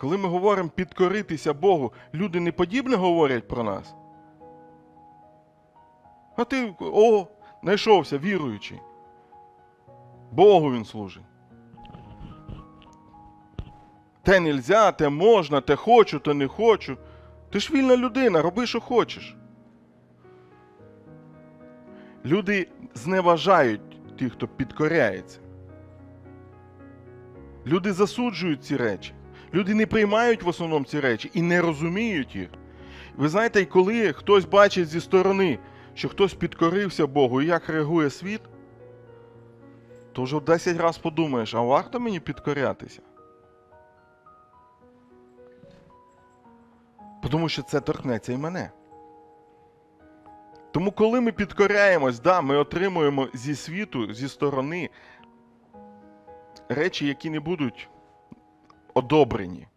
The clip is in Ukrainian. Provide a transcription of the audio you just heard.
Коли ми говоримо підкоритися Богу, люди не подібне говорять про нас. А ти, о, знайшовся віруючий. Богу він служить. Те нельзя, те можна, те хочу, те не хочу. Ти ж вільна людина, роби, що хочеш. Люди зневажають тих, хто підкоряється. Люди засуджують ці речі. Люди не приймають в основному ці речі і не розуміють їх. Ви знаєте, і коли хтось бачить зі сторони, що хтось підкорився Богу і як реагує світ, то вже в 10 разів подумаєш, а варто мені підкорятися? Тому що це торкнеться і мене. Тому, коли ми підкоряємось, да, ми отримуємо зі світу, зі сторони речі, які не будуть одобрені.